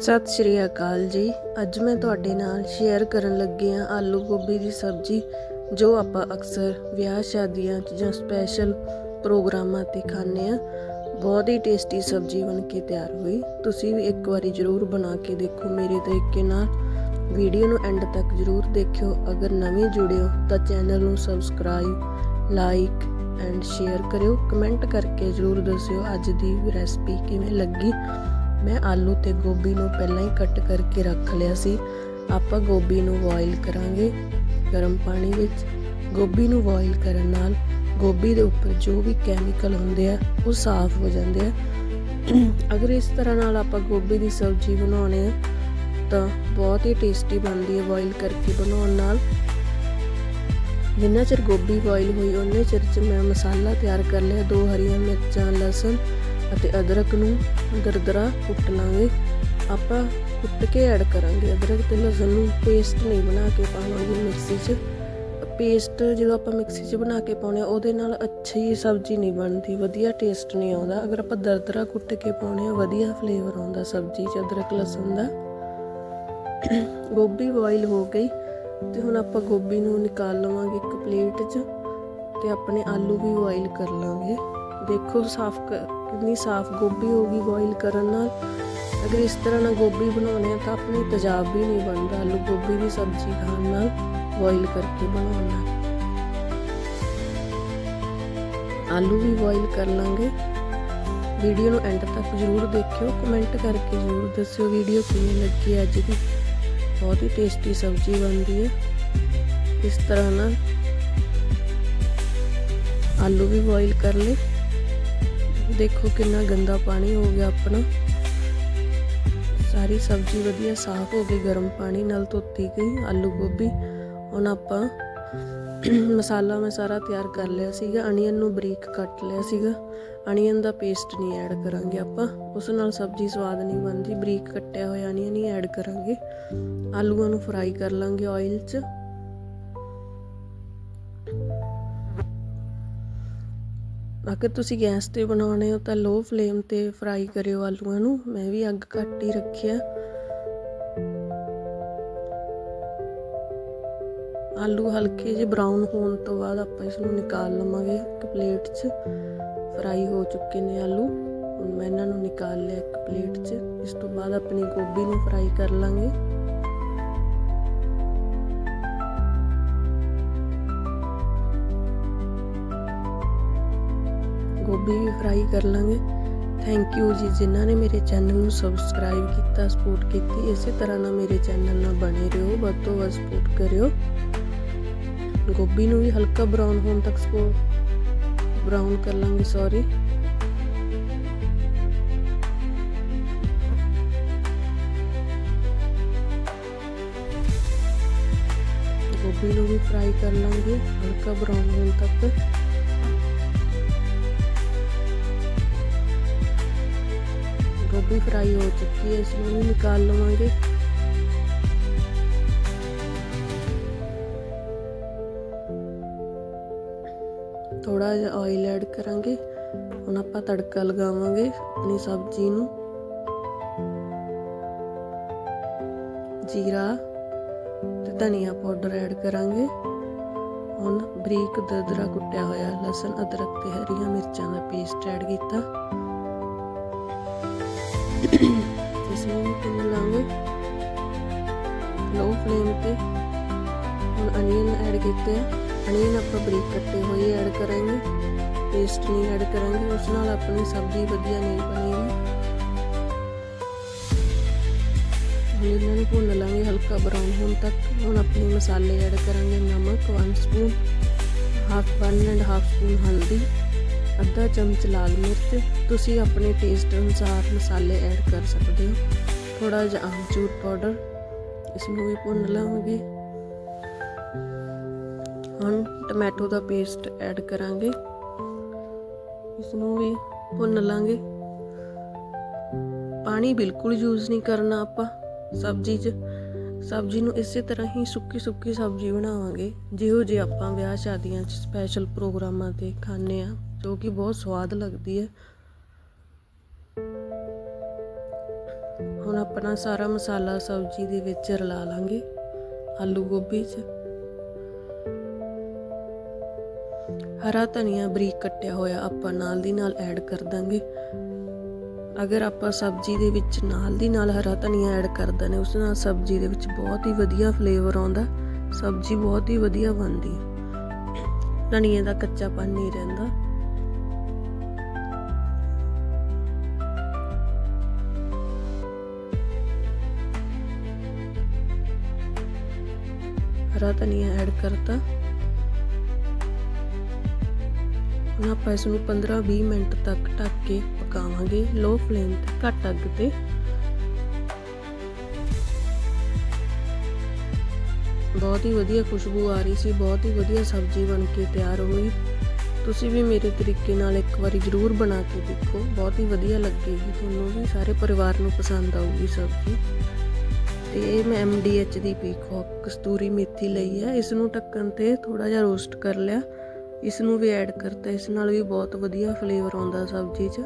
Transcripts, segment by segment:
ਸਤਿ ਸ਼੍ਰੀ ਅਕਾਲ ਜੀ। ਅੱਜ ਮੈਂ ਤੁਹਾਡੇ ਨਾਲ ਸ਼ੇਅਰ ਕਰਨ ਲੱਗੀ ਹਾਂ ਆਲੂ ਗੋਭੀ ਦੀ ਸਬਜ਼ੀ, ਜੋ ਆਪਾਂ ਅਕਸਰ ਵਿਆਹ ਸ਼ਾਦੀਆਂ 'ਚ ਜਾਂ ਸਪੈਸ਼ਲ ਪ੍ਰੋਗਰਾਮਾਂ ਤੇ ਖਾਂਦੇ ਆ ਬਹੁਤ ਹੀ ਟੇਸਟੀ ਸਬਜ਼ੀ ਬਣ ਕੇ ਤਿਆਰ ਹੋਈ। ਤੁਸੀਂ ਵੀ ਇੱਕ ਵਾਰੀ ਜ਼ਰੂਰ ਬਣਾ ਕੇ ਦੇਖੋ ਮੇਰੇ ਤਰੀਕੇ ਨਾਲ। ਵੀਡੀਓ ਨੂੰ ਐਂਡ ਤੱਕ ਜ਼ਰੂਰ ਦੇਖਿਓ। ਅਗਰ ਨਵੇਂ ਜੁੜਿਓ ਤਾਂ ਚੈਨਲ ਨੂੰ ਸਬਸਕ੍ਰਾਈਬ ਲਾਈਕ ਐਂਡ ਸ਼ੇਅਰ ਕਰਿਓ। ਕਮੈਂਟ ਕਰਕੇ ਜ਼ਰੂਰ ਦੱਸਿਓ ਅੱਜ ਦੀ ਰੈਸਪੀ ਕਿਵੇਂ ਲੱਗੀ। ਮੈਂ ਆਲੂ ਤੇ ਗੋਭੀ ਨੂੰ ਪਹਿਲਾਂ ਹੀ ਕੱਟ ਕਰਕੇ ਰੱਖ ਲਿਆ ਸੀ। ਆਪਾਂ ਗੋਭੀ ਨੂੰ ਬੋਇਲ ਕਰਾਂਗੇ ਗਰਮ ਪਾਣੀ ਵਿੱਚ। ਗੋਭੀ ਨੂੰ ਬੋਇਲ ਕਰਨ ਨਾਲ ਗੋਭੀ ਦੇ ਉੱਪਰ ਜੋ ਵੀ ਕੈਮੀਕਲ ਹੁੰਦੇ ਆ, ਉਹ ਸਾਫ਼ ਹੋ ਜਾਂਦੇ ਆ। ਅਗਰ ਇਸ ਤਰ੍ਹਾਂ ਨਾਲ ਆਪਾਂ ਗੋਭੀ ਦੀ ਸਬਜ਼ੀ ਬਣਾਉਣੇ ਆ, ਤਾਂ ਬਹੁਤ ਹੀ ਟੇਸਟੀ ਬਣਦੀ ਹੈ ਬੋਇਲ ਕਰਕੇ ਬਣਾਉਣ ਨਾਲ। ਜਿੰਨਾ ਚਿਰ ਗੋਭੀ ਬੋਇਲ ਹੋਈ, ਉਹਨੇ ਚਿਰ ਚ ਮੈਂ ਮਸਾਲਾ ਤਿਆਰ ਕਰ ਲਿਆ, ਦੋ ਹਰੀਆਂ ਮਿਰਚਾਂ, ਲਸਣ ਅਤੇ ਅਦਰਕ ਨੂੰ ਦਰਦਰਾ ਕੁੱਟ ਲਾਂਗੇ। ਆਪਾਂ ਕੁੱਟ ਕੇ ਐਡ ਕਰਾਂਗੇ। ਅਦਰਕ ਤੇ ਲਸਣ ਨੂੰ ਪੇਸਟ ਨਹੀਂ ਬਣਾ ਕੇ ਪਾਵਾਂਗੇ ਮਿਕਸੀ 'ਚ। ਪੇਸਟ ਜਦੋਂ ਆਪਾਂ ਮਿਕਸੀ 'ਚ ਬਣਾ ਕੇ ਪਾਉਣੇ ਆ, ਉਹਦੇ ਨਾਲ ਅੱਛੀ ਸਬਜ਼ੀ ਨਹੀਂ ਬਣਦੀ। ਵਧੀਆ ਟੇਸਟ ਨਹੀਂ ਆਉਂਦਾ। ਅਗਰ ਆਪਾਂ ਦਰਦਰਾ ਕੁੱਟ ਕੇ ਪਾਉਣੇ ਆ, ਵਧੀਆ ਫਲੇਵਰ ਆਉਂਦਾ ਸਬਜ਼ੀ 'ਚ, ਅਦਰਕ, ਲਸਣ ਦਾ। ਗੋਭੀ ਬੋਇਲ ਹੋ ਗਈ ਤੇ ਹੁਣ ਆਪਾਂ ਗੋਭੀ ਨੂੰ ਨਿਕਾਲ ਲਵਾਂਗੇ ਇੱਕ ਪਲੇਟ 'ਚ ਤੇ ਆਪਣੇ ਆਲੂ ਵੀ ਬੋਇਲ ਕਰ ਲਾਂਗੇ। ਦੇਖੋ ਸਾਫ਼ ਕਿੰਨੀ ਸਾਫ਼ ਗੋਭੀ ਹੋਗੀ ਬੋਇਲ ਕਰਨ ਨਾਲ। ਅਗਰ ਇਸ ਤਰ੍ਹਾਂ ਨਾਲ ਗੋਭੀ ਬਣਾਉਣੇ ਆ ਤਾਂ ਆਪਣੀ ਤਜਾਬ ਵੀ ਨਹੀਂ ਬਣਦਾ। ਆਲੂ ਗੋਭੀ ਦੀ ਸਬਜ਼ੀ ਖਾਣ ਨਾਲ ਬੋਇਲ ਕਰਕੇ ਬਣਾਉਣਾ ਆਲੂ ਵੀ ਬੋਇਲ ਕਰ ਲਾਂਗੇ। ਵੀਡੀਓ ਨੂੰ ਐਂਡ ਤੱਕ ਜ਼ਰੂਰ ਦੇਖਿਓ। ਕਮੈਂਟ ਕਰਕੇ ਜ਼ਰੂਰ ਦੱਸਿਓ ਵੀਡੀਓ ਕਿਵੇਂ ਲੱਗੀ ਅੱਜ ਦੀ। ਬਹੁਤ ਹੀ ਟੇਸਟੀ ਸਬਜ਼ੀ ਬਣਦੀ ਹੈ। ਇਸ ਤਰ੍ਹਾਂ ਨਾਲ ਆਲੂ ਵੀ ਬੋਇਲ ਕਰ ਲਏ। ਦੇਖੋ ਕਿੰਨਾ ਗੰਦਾ ਪਾਣੀ ਹੋ ਗਿਆ ਆਪਣਾ। ਸਾਰੀ ਸਬਜ਼ੀ ਵਧੀਆ ਸਾਫ਼ ਹੋ ਗਈ, ਗਰਮ ਪਾਣੀ ਨਾਲ ਧੋਤੀ ਗਈ, ਆਲੂ ਗੋਭੀ। ਹੁਣ ਆਪਾਂ ਮਸਾਲਾ ਮੈਂ ਸਾਰਾ ਤਿਆਰ ਕਰ ਲਿਆ ਸੀਗਾ, ਅਨੀਅਨ ਨੂੰ ਬਰੀਕ ਕੱਟ ਲਿਆ ਸੀਗਾ। ਅਨੀਅਨ ਦਾ ਪੇਸਟ ਨਹੀਂ ਐਡ ਕਰਾਂਗੇ ਆਪਾਂ, ਉਸ ਨਾਲ ਸਬਜ਼ੀ ਸਵਾਦ ਨਹੀਂ ਬਣਦੀ, ਬਰੀਕ ਕੱਟਿਆ ਹੋਇਆ ਅਨੀਅਨ ਹੀ ਐਡ ਕਰਾਂਗੇ। ਆਲੂਆਂ ਨੂੰ ਫਰਾਈ ਕਰ ਲਾਂਗੇ ਆਇਲ 'ਚ। ਅਗਰ ਤੁਸੀਂ ਗੈਸ ਤੇ ਬਣਾਉਣੇ ਹੋ ਤਾਂ ਲੋ ਫਲੇਮ ਤੇ ਫਰਾਈ ਕਰਿਓ ਆਲੂਆਂ ਨੂੰ। ਮੈਂ ਵੀ ਅੱਗ ਘੱਟ ਹੀ ਰੱਖਿਆ ਆਲੂ ਹਲਕੇ ਜਿਹੇ ਬਰਾਊਨ ਹੋਣ ਤੋਂ ਬਾਅਦ ਆਪਾਂ ਇਸ ਨੂੰ ਨਿਕਾਲ ਲਵਾਂਗੇ ਇੱਕ ਪਲੇਟ 'ਚ। ਫਰਾਈ ਹੋ ਚੁੱਕੇ ਨੇ ਆਲੂ। ਹੁਣ ਮੈਂ ਇਹਨਾਂ ਨੂੰ ਨਿਕਾਲ ਲਿਆ ਇੱਕ ਪਲੇਟ 'ਚ। ਇਸ ਤੋਂ ਬਾਅਦ ਆਪਣੀ ਗੋਭੀ ਨੂੰ ਫਰਾਈ ਕਰ ਲਾਂਗੇ। ਗੋਭੀ ਵੀ ਫਰਾਈ ਕਰ ਲਾਂਗੇ। ਥੈਂਕ ਯੂ ਜੀ, ਜਿਨ੍ਹਾਂ ਨੇ ਮੇਰੇ ਚੈਨਲ ਨੂੰ ਸਬਸਕ੍ਰਾਈਬ ਕੀਤਾ ਸਪੋਰਟ ਕੀਤੀ, ਇਸੇ ਤਰ੍ਹਾਂ ਨਾਲ ਮੇਰੇ ਚੈਨਲ ਨਾਲ ਬਣੇ ਰਹੋ, ਵੱਧ ਤੋਂ ਵੱਧ ਸਪੋਰਟ ਕਰਿਓ। ਗੋਭੀ ਨੂੰ ਵੀ ਹਲਕਾ ਬਰਾਊਨ ਹੋਣ ਤੱਕ ਸਪੋਰਟ ਬਰਾਊਨ ਕਰ ਲਾਂਗੇ ਸੌਰੀ ਗੋਭੀ ਨੂੰ ਵੀ ਫਰਾਈ ਕਰ ਲਾਂਗੇ, ਹਲਕਾ ਬਰਾਊਨ ਹੋਣ ਗੋਭੀ ਫਰਾਈ ਹੋ ਚੁੱਕੀ ਹੈ ਇਸ ਨੂੰ ਵੀ ਨਿਕਾਲ ਲਵਾਂਗੇ। ਥੋੜਾ ਜਿਹਾ ਆਇਲ ਐਡ ਕਰਾਂਗੇ, ਹੁਣ ਆਪਾਂ ਤੜਕਾ ਲਗਾਵਾਂਗੇ ਆਪਣੀ ਸਬਜ਼ੀ ਨੂੰ। ਜੀਰਾ ਤੇ ਧਨੀਆ ਪਾਊਡਰ ਐਡ ਕਰਾਂਗੇ। ਹੁਣ ਬਰੀਕ ਦਰਦਰਾ ਕੁੱਟਿਆ ਹੋਇਆ ਲਸਣ, ਅਦਰਕ ਤੇ ਹਰੀਆਂ ਮਿਰਚਾਂ ਦਾ ਪੇਸਟ ਐਡ ਕੀਤਾ। ਇਸ ਨੂੰ ਵੀ ਭੁੰਨ ਲਾਂਗੇ ਲੋ ਫਲੇਮ ਤੇ। ਹੁਣ ਅਨੀਅਨ ਐਡ ਕੀਤੇ ਅਨੀਅਨ ਆਪਾਂ ਬਰੀਕ ਕੱਟੇ ਹੋਏ ਐਡ ਕਰਾਂਗੇ। ਪੇਸਟ ਨਹੀਂ ਐਡ ਕਰਾਂਗੇ। ਉਸ ਨਾਲ ਆਪਣੀ ਸਬਜ਼ੀ ਵਧੀਆ ਨਹੀਂ ਬਣੇਗੀ। ਹੁਣ ਇਹਨਾਂ ਨੂੰ ਭੁੰਨ ਲਾਂਗੇ ਹਲਕਾ ਬਰਾਊਨ ਹੋਣ ਤੱਕ। ਹੁਣ ਆਪਣੇ ਮਸਾਲੇ ਐਡ ਕਰਾਂਗੇ ਨਮਕ 1 spoon half 1 and half spoon ਹਲਦੀ। ਅੱਧਾ ਚਮਚ ਲਾਲ ਮਿਰਚ। ਤੁਸੀਂ ਆਪਣੇ ਟੇਸਟ ਅਨੁਸਾਰ ਮਸਾਲੇ ਐਡ ਕਰ ਸਕਦੇ ਹੋ। ਥੋੜਾ ਜਿਹਾ ਆਮਚੂਰ ਪਾਊਡਰ ਇਸ ਨੂੰ ਵੀ ਭੁੰਨ ਲਵਾਂਗੇ ਹੁਣ ਟੋਮੈਟੋ ਦਾ ਪੇਸਟ ਐਡ ਕਰਾਂਗੇ। ਇਸ ਨੂੰ ਵੀ ਭੁੰਨ ਲਾਂਗੇ। ਪਾਣੀ ਬਿਲਕੁਲ ਯੂਜ਼ ਨਹੀਂ ਕਰਨਾ ਆਪਾਂ। ਸਬਜ਼ੀ 'ਚ। ਸਬਜ਼ੀ ਨੂੰ ਇਸੇ ਤਰ੍ਹਾਂ ਹੀ ਸੁੱਕੀ ਸੁੱਕੀ ਸਬਜ਼ੀ ਬਣਾਵਾਂਗੇ। ਜਿਹੋ ਜਿਹੀ ਆਪਾਂ ਵਿਆਹ ਸ਼ਾਦੀਆਂ 'ਚ ਸਪੈਸ਼ਲ ਪ੍ਰੋਗਰਾਮਾਂ ਤੇ ਖਾਂਦੇ ਆ ਜੋ ਕਿ ਬਹੁਤ ਸਵਾਦ ਲੱਗਦੀ ਹੈ। ਹੁਣ ਆਪਣਾ ਸਾਰਾ ਮਸਾਲਾ ਸਬਜ਼ੀ ਦੇ ਵਿੱਚ ਰਲਾ ਲਾਂਗੇ, ਆਲੂ ਗੋਭੀ 'ਚ। ਹਰਾ ਧਨੀਆ ਬਰੀਕ ਕੱਟਿਆ ਹੋਇਆ ਆਪਾਂ ਨਾਲ ਦੀ ਨਾਲ ਐਡ ਕਰ ਦਾਂਗੇ। ਅਗਰ ਆਪਾਂ ਸਬਜ਼ੀ ਦੇ ਵਿੱਚ ਨਾਲ ਦੀ ਨਾਲ ਹਰਾ ਧਨੀਆ ਐਡ ਕਰ ਦਿੰਦੇ ਉਸ ਨਾਲ ਸਬਜ਼ੀ ਦੇ ਵਿੱਚ ਬਹੁਤ ਹੀ ਵਧੀਆ ਫਲੇਵਰ ਆਉਂਦਾ, ਸਬਜ਼ੀ ਬਹੁਤ ਹੀ ਵਧੀਆ ਬਣਦੀ ਹੈ। ਧਨੀਏ ਦਾ ਕੱਚਾਪਨ ਨਹੀਂ ਰਹਿੰਦਾ। ਹਰਾ ਧਨੀਆ ਐਡ ਕਰਤਾ। ਹੁਣ ਆਪਾਂ ਇਸ ਨੂੰ 15-20 ਮਿੰਟ ਤੱਕ ਢੱਕ ਕੇ ਪਕਾਵਾਂਗੇ। ਲੋ ਫਲੇਮ ਤੇ ਘੱਟ ਅੱਗ ਤੇ। ਬਹੁਤ ਹੀ ਵਧੀਆ ਖੁਸ਼ਬੂ ਆ ਰਹੀ ਸੀ। ਬਹੁਤ ਹੀ ਵਧੀਆ ਸਬਜ਼ੀ ਬਣ ਕੇ ਤਿਆਰ ਹੋਈ। ਤੁਸੀਂ ਵੀ ਮੇਰੇ ਤਰੀਕੇ ਨਾਲ ਇੱਕ ਵਾਰੀ ਜ਼ਰੂਰ ਬਣਾ ਕੇ ਦੇਖੋ। ਬਹੁਤ ਹੀ ਵਧੀਆ ਲੱਗੇਗੀ ਤੁਹਾਨੂੰ ਵੀ ਸਾਰੇ ਪਰਿਵਾਰ ਨੂੰ ਪਸੰਦ ਆਊਗੀ ਸਬਜ਼ੀ। ਤੇ ਇਹ ਮੈਂ ਐਮਡੀਐਚ ਦੀ ਪੀਕੌਕ ਕਸਤੂਰੀ ਮੇਥੀ ਲਈ ਹੈ। ਇਸ ਨੂੰ ਢੱਕਣ ਤੇ ਥੋੜਾ ਜਿਹਾ ਰੋਸਟ ਕਰ ਲਿਆ। ਇਸ ਨੂੰ ਵੀ ਐਡ ਕਰਤਾ। ਇਸ ਨਾਲ ਵੀ ਬਹੁਤ ਵਧੀਆ ਫਲੇਵਰ ਆਉਂਦਾ ਸਬਜ਼ੀ 'ਚ।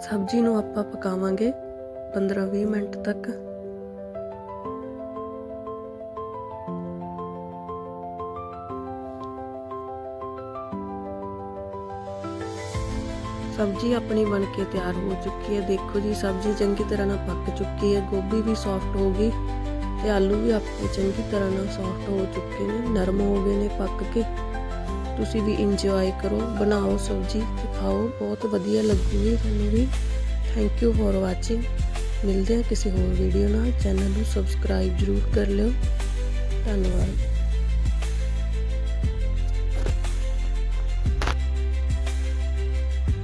ਸਬਜ਼ੀ ਨੂੰ ਆਪਾਂ ਪਕਾਵਾਂਗੇ 15-20 ਮਿੰਟ ਤੱਕ। ਸਬਜ਼ੀ ਆਪਣੀ ਬਣ ਕੇ ਤਿਆਰ ਹੋ ਚੁੱਕੀ ਹੈ। ਦੇਖੋ ਜੀ, ਸਬਜ਼ੀ ਚੰਗੀ ਤਰ੍ਹਾਂ ਨਾਲ ਪੱਕ ਚੁੱਕੀ ਹੈ। ਗੋਭੀ ਵੀ ਸੌਫਟ ਹੋ ਗਈ ਤੇ ਆਲੂ ਵੀ ਆਪਣੇ ਚੰਗੀ ਤਰ੍ਹਾਂ ਨਾਲ ਸੌਫਟ ਹੋ ਚੁੱਕੇ ਨੇ, ਨਰਮ ਹੋ ਗਏ ਨੇ ਪੱਕ ਕੇ। ਤੁਸੀਂ ਵੀ ਇੰਜੋਏ ਕਰੋ, ਬਣਾਓ ਸਬਜ਼ੀ ਤੇ ਖਾਓ। ਬਹੁਤ ਵਧੀਆ ਲੱਗੂਗੀ ਤੁਹਾਨੂੰ ਵੀ। ਥੈਂਕ ਯੂ ਫॉर ਵਾਚਿੰਗ ਮਿਲਦੇ ਹਾਂ ਕਿਸੇ ਹੋਰ ਵੀਡੀਓ ਨਾਲ। ਚੈਨਲ ਨੂੰ ਸਬਸਕ੍ਰਾਈਬ ਜ਼ਰੂਰ ਕਰ ਲਿਓ। ਧੰਨਵਾਦ।